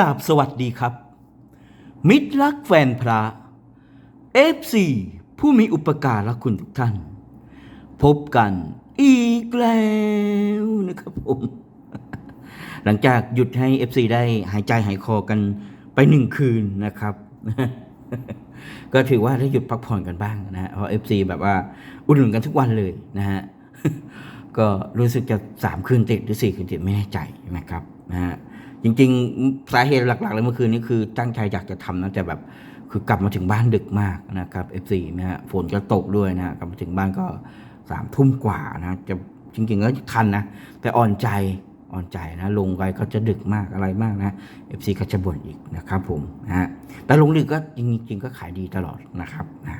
ราบสวัสดีครับ มิตรรักแฟนพระ FC ผู้มีอุปการะคุณทุกท่าน พบกันอีกแล้วนะครับผม หลังจากหยุดให้ FC ได้หายใจหายคอกันไปหนึ่งคืนนะครับ ก็ถือว่าได้หยุดพักผ่อนกันบ้างนะฮะเพราะ FC แบบว่าอุดหนุนกันทุกวันเลยนะฮะก็รู้สึกจะสามคืนติดหรือสี่คืนติดไม่แน่ใจนะครับนะฮะ จริง ๆ สาเหตุหลัก ๆ เลยเมื่อคืนนี้คือตั้งใจอยากจะทำนะแต่แบบคือกลับมาถึงบ้านดึกมากนะครับ F4 นะฮะฝนก็ตกด้วยนะฮะกลับมาถึงบ้านก็สามทุ่มกว่านะจะจริงๆก็ทันนะ แต่อ่อนใจอ่อนใจนะลงไปก็จะดึกมากอะไรมากนะ FC ก็จะบ่นอีกนะครับผมนะฮะแต่ลงดึกก็จริงๆก็ขายดีตลอดนะครับนะ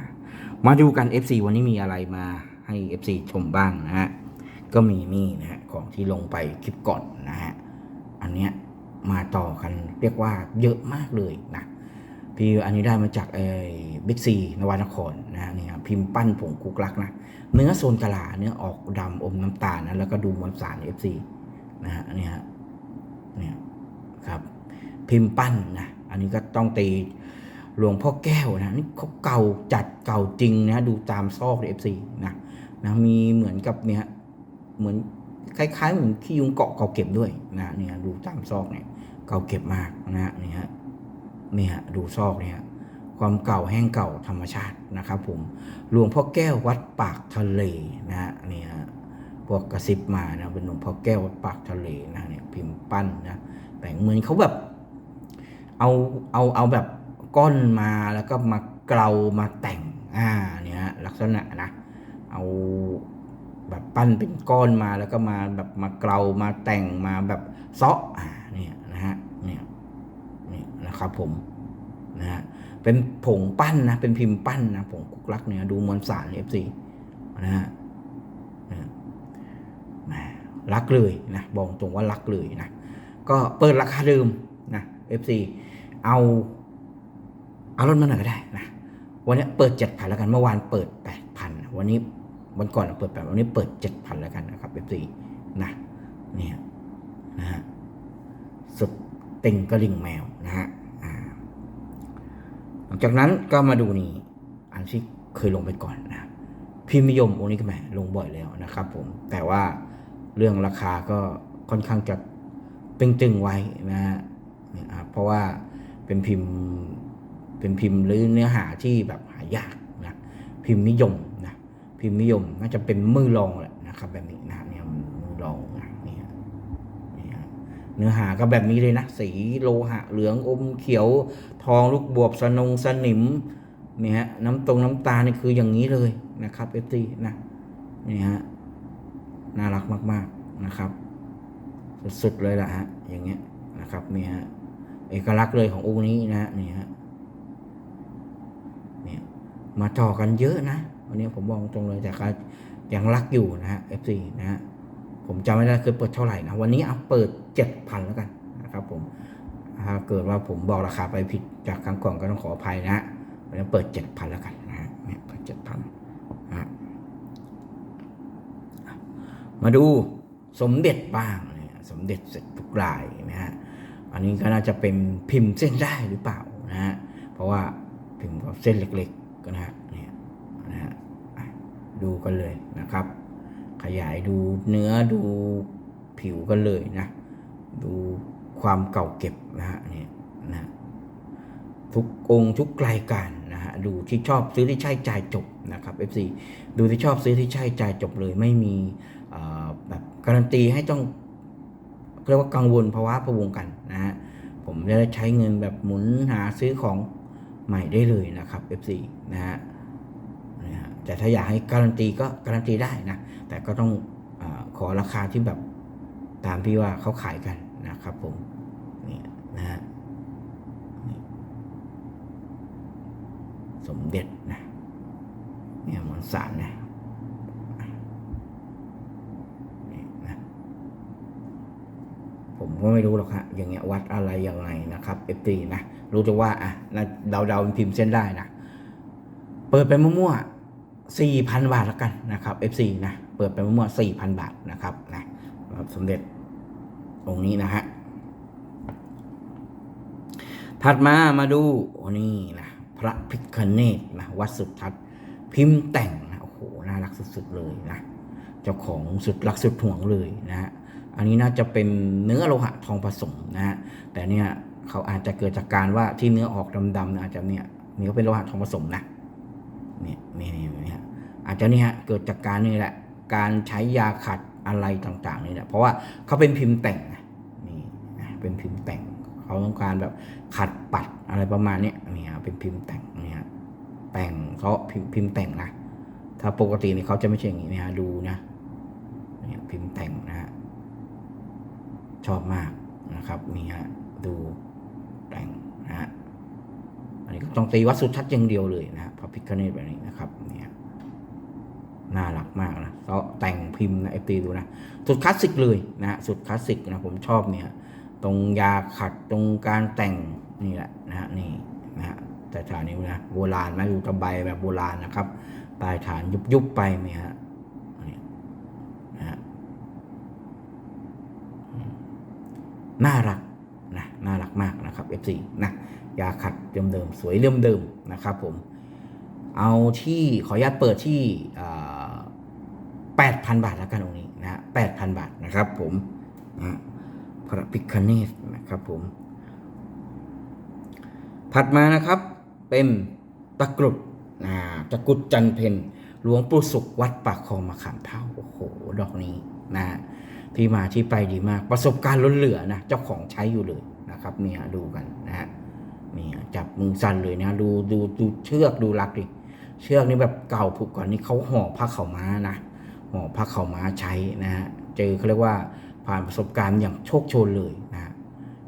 มาดูกัน FC วันนี้มีอะไรมาให้ FC ชมบ้างนะฮะก็มีนี่นะฮะของที่ลงไปคลิปก่อนนะฮะอันเนี้ย มาต่อกัน เรียกว่าเยอะมากเลยนะพี่อันนี้ได้มาจากไอ้บิ๊กซีนวนครนะฮะนี่ครับพิมพ์ปั้นผงกุกลักนะเนื้อโซนกะลาเนื้อออกดำอมน้ำตาลนะแล้วก็ดูมวลสารเอฟซีนะฮะนี่ฮะเนี่ยครับ พิมพ์ปั้นนะอันนี้ก็ต้องตีหลวงพ่อแก้วนะนี่เขาเก่าจัดเก่าจริงนะดูตามซอกเอฟซีนะนะมีเหมือนกับเนี่ยเหมือนคล้ายๆเหมือนขี้ยุงเกาะเก่าเก็บด้วยนะเนี่ยดูตามซอกเนี่ย เก่าเก็บมากนะฮะนี่ฮะนี่ฮะดูซอกเนี่ยความเก่าแห้งเก่าธรรมชาตินะครับผมหลวงพ่อแก้ววัดปากทะเลนะฮะนี่ฮะพวกกระซิบมานะเป็นหลวงพ่อแก้ววัดปากทะเลนะเนี่ยพิมพ์ปั้นนะแต่งเหมือนเขาแบบเอาเอาเอาแบบก้อนมาแล้วก็มาเกลามาแต่งอ่าเนี่ยลักษณะนะเอาแบบปั้นเป็นก้อนมาแล้วก็มาแบบมาเกลามาแต่งมาแบบเซาะอ่าเนี่ยนะฮะเนี่ย นะครับผมนะฮะเป็นผงปั้นนะเป็นพิมพ์ปั้นนะผงกุกลักเนี่ยดูมวลสารเอฟซีนะฮะนะแหมรักเลยนะบอกตรงว่ารักเลยนะก็เปิดราคาเดิมนะ FC เอาเอารถมาหน่อยก็ได้นะวันนี้เปิดเจ็ดพันแล้วกันเมื่อวานเปิดแปดพันวันนี้วันก่อนเปิดแปดวันนี้เปิดเจ็ดพันแล้วกันนะครับเอฟซีนะเนี่ยนะฮะสุดเต็งกระดิ่งแมว งจากนั้นก็มาดูนี่อันที่เคยลงไปก่อนนะพิมพ์นิยมอนี้ก็แหมลงบ่อยแล้วนะครับผมแต่ว่าเรื่องราคาก็ค่อนข้างจะตึงๆไว้นะฮะเพราะว่าเป็นพิมพ์เป็นพิมพ์หรือเนื้อหาที่แบบหายากนะพิมพ์นิยมนะพิมพ์นิยมน่าจะเป็นมือรองแหละนะครับแบบนี้นะเนี่ยมือรองนะ เนื้อหาก็แบบนี้เลยนะ สีโลหะเหลืองอมเขียว ทองลูกบวบสนงสนิมนี่ฮะน้ำตรงน้ำตาลนี่คืออย่างนี้เลยนะครับเอฟซีนะนี่ฮะน่ารักมากๆนะครับ สุดๆเลยล่ะฮะอย่างเงี้ยนะครับนี่ฮะเอกลักษณ์เลยขององค์นี้นะฮะนี่ฮะเนี่ยมาต่อกันเยอะนะวันนี้ผมบอกตรงเลยแต่ก็ยังรักอยู่นะฮะ FC นะฮะ ผมจำไม่ได้เคยเปิดเท่าไหร่นะวันนี้เอาเปิดเจ็ดพันแล้วกันนะครับผมถ้าเกิดว่าผมบอกราคาไปผิดจากครั้งก่อนก็ต้องขออภัยนะฮะวันนี้เปิดเจ็ดพันแล้วกันนะฮะเนี่ยเปิดเจ็ดพันะมาดูสมเด็จบ้างเนี่ยสมเด็จเสร็จทุกรายนะฮะอันนี้ก็น่าจะเป็นพิมพ์เส้นได้หรือเปล่านะฮะเพราะว่าพิมพ์กับเส้นเล็กๆก็นะฮะเนี่ยนะฮะดูกันเลยนะครับ ขยายดูเนื้อดูผิวกันเลยนะ ดูความเก่าเก็บนะฮะเนี่ยนะทุกองค์ทุกรายการนะฮะดูที่ชอบซื้อที่ใช่จ่ายจบนะครับ FC ดูที่ชอบซื้อที่ใช่จ่ายจบเลย ไม่มีแบบการันตีให้ต้องเรียกว่ากังวลภาวะพะวงกันนะฮะผมจะได้ใช้เงินแบบหมุนหาซื้อของใหม่ได้เลยนะครับ FC นะฮะ แต่ถ้าอยากให้การันตีก็การันตีได้นะ แต่ก็ต้องอขอราคาที่แบบตามที่ว่าเขาขายกันนะครับผมนี่นะฮะสมเด็จนะเนี่ยมอนสารนะนี่นะผมก็ไม่รู้หรอกฮะอย่างเงี้ยวัดอะไรยังไงนะครับเอฟตีนะ รู้แต่ว่าอะนะเดาพิมพ์เส้นได้นะ เปิดไปมั่วๆ สี่พันบาทแล้วกันนะครับ FC นะ เปิดไปมั่วๆสี่พันบาทนะครับนะสมเด็จองค์นี้นะฮะ ถัดมามาดูโอ้นี่นะพระพิคเนตนะวัดสุทัศน์พิมพ์แต่งนะโอ้โหน่ารักสุดๆเลยนะ เจ้าของสุดรักสุดห่วงเลยนะฮะอันนี้น่าจะเป็นเนื้อโลหะทองผสมนะฮะแต่เนี่ยเขาอาจจะเกิดจากการว่าที่เนื้อออกดำๆเนี่ยอาจจะเนี่ยเนื้อเป็นโลหะทองผสมนะ เนี่ยนี่นี่นี่ฮะอาจจะนี่ฮะเกิดจากการนี่แหละ การใช้ยาขัดอะไรต่างๆนี่แหละเพราะว่าเขาเป็นพิมพ์แต่งนี่เป็นพิมพ์แต่งเขาต้องการแบบขัดปัดอะไรประมาณนี้นี่ฮะเป็นพิมพ์แต่งนี่ฮะแต่งเขาพิมพ์พิมพ์แต่งนะถ้าปกติเนี่ยเขาจะไม่ใช่อย่างนี้นะฮะดูนะเนี่ยพิมพ์แต่งนะฮะชอบมากนะครับนี่ฮะดูแต่งนะฮะ อันนี้ก็ต้องตีวัดสุทัศน์อย่างเดียวเลยนะฮะพระพิฆเนศแบบนี้นะครับเนี่ยน่ารักมากนะเขาแต่งพิมพ์นะเอฟตีดูนะ สุดคลาสสิกเลยนะฮะสุดคลาสสิกนะผมชอบเนี่ยตรงยาขัดตรงการแต่งนี่แหละนะฮะนี่นะฮะแต่ฐานนี้นะโบราณไหมดูตะไบแบบโบราณนะครับปลายฐานยุบยุบไปเนี่ยฮะน่ารัก นะน่ารักมากนะครับ F4 นะยาขัดเดิมๆสวยเดิมๆนะครับผมเอาที่ขออนุญาตเปิดที่แปดพันบาทแล้วกันองค์นี้นะแปดพันบาทนะครับผมนะพระพิคเนตนะครับผม ถัดมานะครับเป็นตะกรุดอ่าตะกรุดจันเพนหลวงปู่สุขวัดปากคลองมะขามเท่าโอ้โห ดอกนี้นะ ที่มาที่ไปดีมาก ประสบการณ์ล้นเหลือนะเจ้าของใช้อยู่เลยนะครับเนี่ยดูกันนะฮะนี่จับมือสั่นเลยนะดูดูดูเชือกดูลักดิเชือกนี่แบบเก่าผูกก่อนนี่เขาห่อผ้าขาม้านะห่อผ้าขาม้าใช้นะฮะเจอเขาเรียกว่าผ่านประสบการณ์อย่างโชคโชนเลยนะฮะ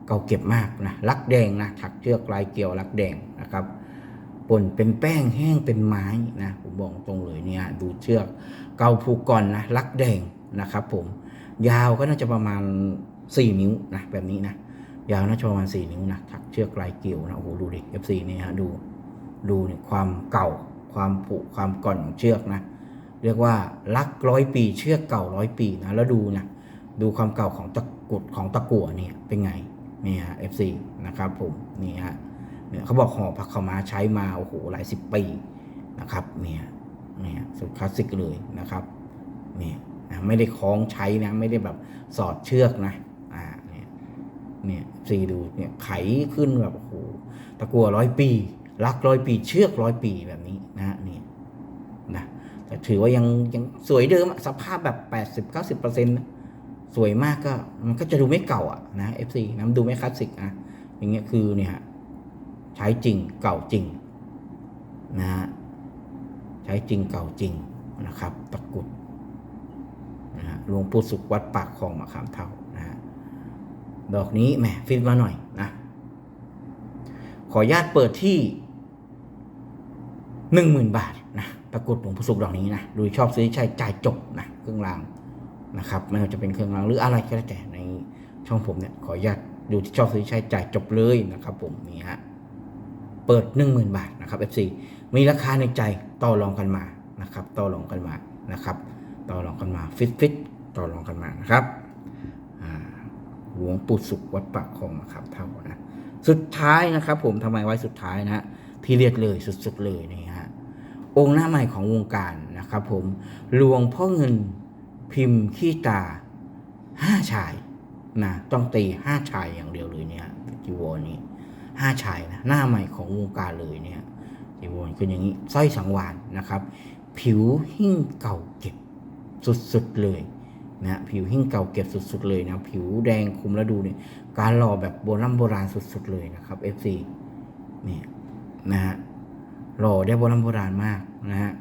เก่าเก็บมากนะลักแดงนะถักเชือกลายเกลียวลักแดงนะครับป่นเป็นแป้งแห้งเป็นไม้นะผมบอกตรงเลยเนี่ยดูเชือกเก่าผูกก่อนนะลักแดงนะครับผม ยาวก็น่าจะประมาณ 4 นิ้วนะแบบนี้นะยาวน่าจะประมาณ 4 นิ้วนะถักเชือกลายเกลียวนะโอ้โหดูดิ F4 นี่ฮะดูดูเนี่ยความเก่าความผุความก่อนของเชือกนะเรียกว่าลักร้อยปี เชือกเก่าร้อยปีนะแล้วดูนะดูความเก่าของตะกุดของตะกั่วเนี่ยเป็นไงนี่ฮะ FC นะครับผมนี่ฮะเนี่ยเขาบอกห่อผักขามาใช้มาโอ้โหหลายสิบปีนะครับเนี่ยเนี่ยสุดคลาสสิกเลยนะครับเนี่ย ไม่ได้คล้องใช้นะ ไม่ได้แบบสอดเชือกนะอ่าเนี่ยเนี่ยซีดูเนี่ยไขขึ้นแบบโอ้โหตะกัวร้อยปีลักร้อยปี เชือกร้อยปีแบบนี้นะเนี่ยนะแต่ถือว่ายังยังสวยเดิมสภาพแบบ 80-90%นะสวยมากก็มันก็จะดูไม่เก่าอะนะ FC นะดูไม่คลาสสิกอะอย่างเงี้ยคือเนี่ยใช้จริงเก่าจริงนะฮะใช้จริงเก่าจริงนะครับ ตะกุด นะฮะหลวงปู่สุขวัดปากคลองมะขามเท่านะฮะดอกนี้แหมฟิตมาหน่อยนะขออนุญาตเปิดที่หนึ่งหมื่นบาทนะตะกรุดหลวงปู่สุขดอกนี้นะดูชอบซื้อใช้จ่ายจบนะเครื่องรางนะครับไม่ว่าจะเป็นเครื่องรางหรืออะไรก็แล้วแต่ในช่องผมเนี่ยขออนุญาตดูที่ชอบซื้อใช้จ่ายจบเลยนะครับ ผมนี่ฮะเปิด 10,000 บาทนะครับ FC มีราคาในใจต่อรองกันมานะครับ ต่อรองกันมานะครับ ต่อรองกันมาฟิตฟิตต่อรองกันมานะครับหลวงปู่สุขวัดปากคลองนะครับเท่านะสุดท้ายนะครับ ผมทำไมไว้สุดท้ายนะฮะที่เรียกเลยสุดๆเลยนี่ฮะองค์หน้าใหม่ของวงการนะครับ ผมหลวงพ่อเงินพิมพ์ขี้ตาห้าชายนะต้องตีห้าชายอย่างเดียวเลยเนี่ยจีวรนี้ห้าชายนะหน้าใหม่ของวงการเลยเนี่ยจีวรคืออย่างนี้สร้อยสังวานนะครับ ผิวหิ้งเก่าเก็บ สุดๆเลยนะผิวหิ้งเก่าเก็บสุดๆเลยนะผิวแดงคุมแล้วดูเนี่ยการหล่อแบบโบราณโบราณสุดๆเลยนะครับ FC เนี่ยนะฮะหล่อได้โบราณโบราณมากนะฮะ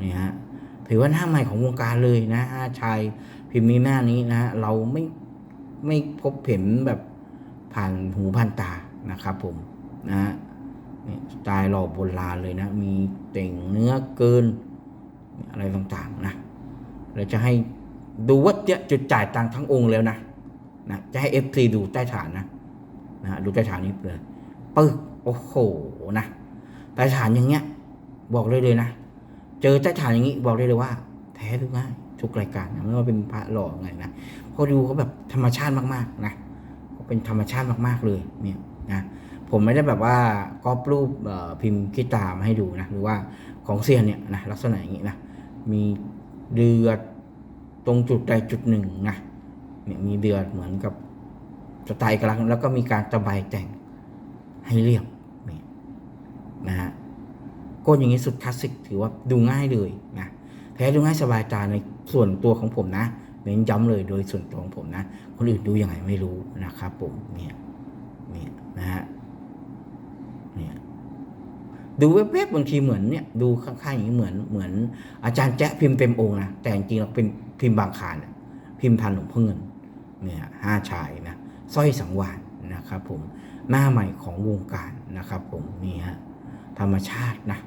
นี่ฮะถือว่าหน้าใหม่ของวงการเลยนะฮะชายพิมพ์นี้หน้านี้นะเราไม่ไม่พบเห็นแบบผ่านหูผ่านตานะครับผมนะฮะนี่สไตล์หล่อโบราณเลยนะ มีเต่งเนื้อเกินอะไรต่างๆนะ เราจะให้ดูว่าเนี่ยจุดจ่ายตังค์ทั้งองค์แล้วนะนะจะให้เอฟซีดูใต้ฐานนะนะดูใต้ฐานนี้เลยปึ๊กโอ้โหนะใต้ฐานอย่างเงี้ย บอกเลยเลยนะ เจอใต้ฐานอย่างนี้บอกได้เลยว่า แท้ทุกง่ายทุกรายการนะไม่ว่าเป็นพระหล่อไงนะเพอดูเขาแบบธรรมชาติมากๆนะเขาเป็นธรรมชาติมากๆเลยเนี่ยนะผมไม่ได้แบบว่าก๊อปรูปเอ่อพิมพ์คิดตามให้ดูนะหรือว่าของเซียนเนี่ยนะลักษณะอย่างนี้นะมี เดือดตรงจุดใดจุดหนึ่งนะเนี่ยมีเดือดเหมือนกับสไตล์กลักษณ์แล้วก็มีการตะไบแต่งให้เรียบนี่นะฮะก้นอย่างนี้สุดคลาสสิกถือว่าดูง่ายเลยนะแท้ดูง่ายสบายตาในส่วนตัวของผมนะเน้นย้ำเลยโดยส่วนตัวของผมนะ คนอื่นดูยังไงไม่รู้นะครับผมเนี่ยเนี่ยนะฮะเนี่ย ดูแวบๆบางทีเหมือนเนี่ยดูข้างๆอย่างนี้เหมือนเหมือน อาจารย์แจ๊ะพิมพ์เต็มองนะแต่จริงๆเราเป็นพิมพ์บางคานพิมพ์พันหลวงพ่อเงินเนี่ยห้าชายนะสร้อยสังวานนะครับผมหน้าใหม่ของวงการนะครับผมนี่ฮะธรรมชาตินะ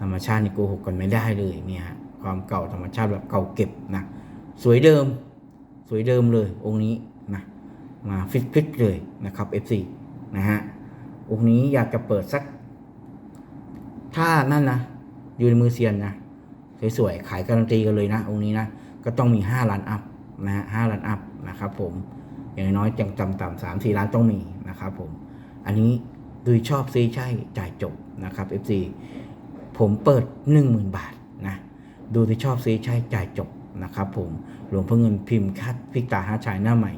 ธรรมชาตินี่โกหกกันไม่ได้เลยเนี่ยความเก่าธรรมชาติแบบเก่าเก็บนะสวยเดิม สวยเดิมเลยองค์นี้นะมาฟิตๆเลยนะครับ FC นะฮะองค์นี้อยากจะเปิดสัก ถ้านั่นนะอยู่ในมือเซียนนะสวยๆขายการันตีกันเลยนะองค์นี้นะก็ต้องมี5ล้านอัพนะฮะห้าล้านอัพนะครับผมอย่างน้อยจังจำต่ำสามสี่ล้านต้องมีนะครับผมอันนี้ดูชอบซีใช่จ่ายจบนะครับ FC ผมเปิด 10,000 บาทนะดูที่ชอบซีใช่จ่ายจบนะครับผมหลวงพ่อเงินพิมพ์คัดพิกตาห้าชายหน้าใหม่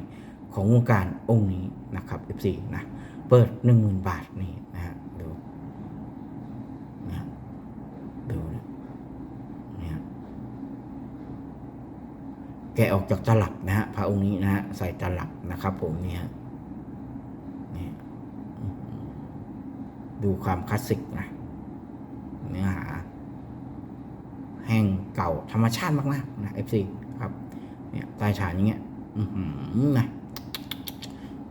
ของวงการองค์นี้นะครับ FC นะเปิด 10,000 บาทนี่นะฮะดู เนี่ยดูนะเนี่ยแกะออกจากตลับนะฮะพระองค์นี้นะฮะใส่ตลับนะครับ ผมเนี่ยเนี่ดูความคลาสสิกนะเนื้อหา แห้งเก่าธรรมชาติมากๆนะ FC ครับ เนี่ยใต้ฐานอย่างเงี้ยอื้อหือนะ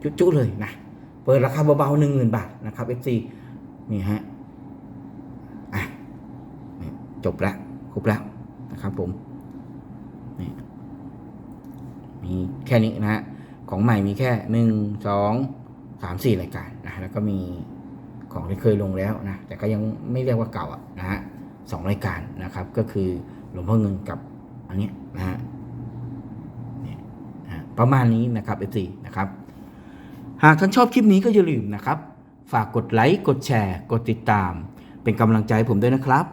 จุ๊ๆเลยนะเปิดราคาเบาๆหนึ่งหมื่นบาทนะครับ FC นี่ฮะอะจบแล้วครบแล้วนะครับผมนี่ มีแค่นี้นะฮะของใหม่มีแค่หนึ่งสองสามสี่รายการนะแล้วก็มีของที่เคยลงแล้วนะแต่ก็ยังไม่เรียกว่าเก่าอะนะฮะสองรายการนะครับ ก็คือหลวงพ่อเงินกับอันนี้นะฮะเนี่ยนะฮะประมาณนี้นะครับ F4 นะครับ หากท่านชอบคลิปนี้ก็อย่าลืมนะครับ ฝากกดไลค์กดแชร์ กดติดตาม เป็นกำลังใจใผมด้วยนะครับ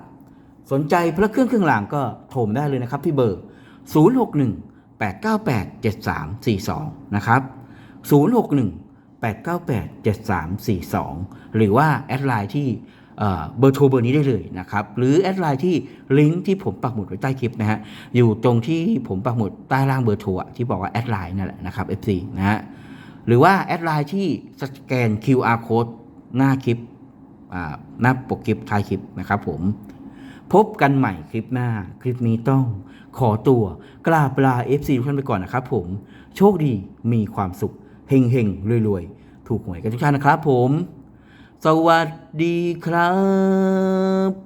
สนใจพระเครื่องเครื่องรางก็โทรมได้เลยนะครับที่เบอร์ 061 898 7342 นะครับ 061 898 7342 หรือว่าแอดไลน์ที่เบอร์โทรเบอร์นี้ได้เลยนะครับ หรือแอดไลน์ที่ลิงก์ที่ผมปักหมุดไว้ใต้คลิปนะฮะ อยู่ตรงที่ผมปักหมุดใต้ล่างเบอร์โทรที่บอกว่าแอดไลน์นั่นแหละนะครับ FC นะฮะ หรือว่าแอดไลน์ที่สแกน QR code หน้าคลิปหน้าปกคลิปท้ายคลิปนะครับผม พบกันใหม่คลิปหน้า คลิปนี้ต้อง ขอตัวกราบลา FC ทุกท่านไปก่อนนะครับผม โชคดีมีความสุข เฮงเฮงรวยๆ ถูกหวยกันทุกท่านนะครับผม สวัสดีครับ